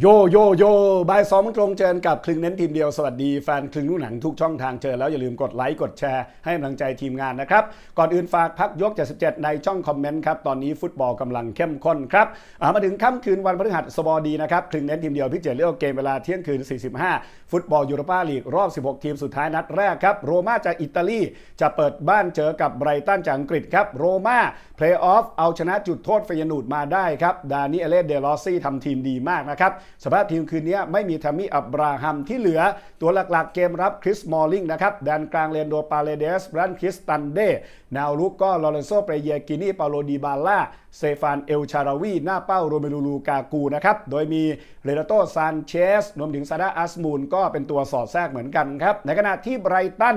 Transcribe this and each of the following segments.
โยโยโยบายสองตรงเจอกับคลึงเน้นทีมเดียวสวัสดีแฟนคลึงลูกหนังทุกช่องทางเจอแล้วอย่าลืมกดไลค์กดแชร์ให้กำลังใจทีมงานนะครับ ก่อนอื่นฝากพักยก 77 ในช่องคอมเมนต์ครับ ตอนนี้ฟุตบอลกำลังเข้มข้นครับามาถึงค่ำคืนวันพฤหัสบดีนะครับคลึงเน้นทีมเดียวพิเศษเลือกเกมเวลาเที่ยงคืน 45 ฟุตบอลยูโรปาลีกรอบ 16 ทีมสุดท้ายนัดแรกครับโรม่าจากอิตาลีจะเปิดบ้านเจอกับไบรตันจากอังกฤษครับโรม่าเพลย์ออฟเอาชนะจุดโทษเฟยนูดมาได้ครับดานิเอเลเดลอซี่ทำทีมดีมากนะครับสภาพทีมคืนนี้ไม่มีทามิอับราฮัมที่เหลือตัวหลักๆเกมรับคริสมอลลิงนะครับแดนกลางเลนโดปาเลเดสแบรนคริสตันเดแนวลุกก็ลอเรนโซเปเยกินีปาโลดีบาล่าเซฟานเอลชาราวีหน้าเป้าโรเมลูลูกากูนะครับโดยมีเรนาโตซานเชสรวมถึงซาดาอัสมูนก็เป็นตัวสอดแทรกเหมือนกันครับในขณะที่ไบรตัน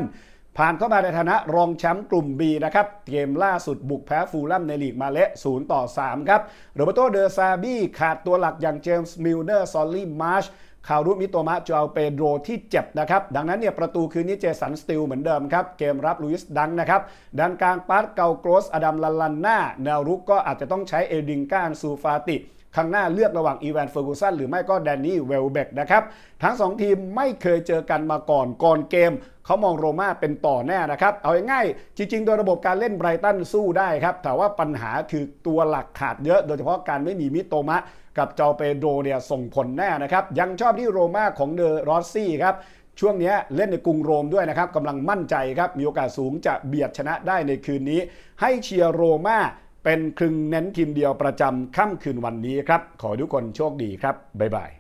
ผ่านเข้ามาในฐานะรองแชมป์กลุ่ม B นะครับ เกมล่าสุดบุกแพ้ฟูลแลมในลีกมาเละ0ต่อ 3 ครับโรเบโตเดอซาบีขาดตัวหลักอย่างเจมส์มิลเนอร์ซอลลี่มาร์ชคารุมิโตมะจอลเปโดรที่เจ็บนะครับ ดังนั้นเนี่ยประตูคืนนี้เจสันสติลเหมือนเดิมครับ เกมรับลุยส์ดังนะครับด้านกลางปาร์ตเกาโกรสอดัมลาลันนาแนวรุกก็อาจจะต้องใช้เอดิงกานซูฟาติ ข้างหน้าเลือกระหว่างอีแวนเฟอร์กูสันหรือไม่ก็แดนนี่เวลเบกนะครับ ทั้ง 2 ทีมไม่เคยเจอกันมาก่อนก่อนเกม เขามองโรม่าเป็นต่อแน่นะครับ เอาง่ายๆจริง ๆ โดยระบบการเล่นไบรตันสู้ได้ครับ แต่ว่าปัญหาคือตัวหลักขาดเยอะ โดยเฉพาะการไม่มีมิโตมะกับเจาเปโดเนี่ยส่งผลแน่นะครับยังชอบที่โรม่าของเดอรอสซี่ครับช่วงนี้เล่นในกรุงโรมด้วยนะครับกำลังมั่นใจครับมีโอกาสสูงจะเบียดชนะได้ในคืนนี้ ให้เชียร์โรม่า เป็นครึ่งเน้นทีมเดียวประจำค่ำคืนวันนี้ครับ ขอทุกคนโชคดีครับ บ๊ายบาย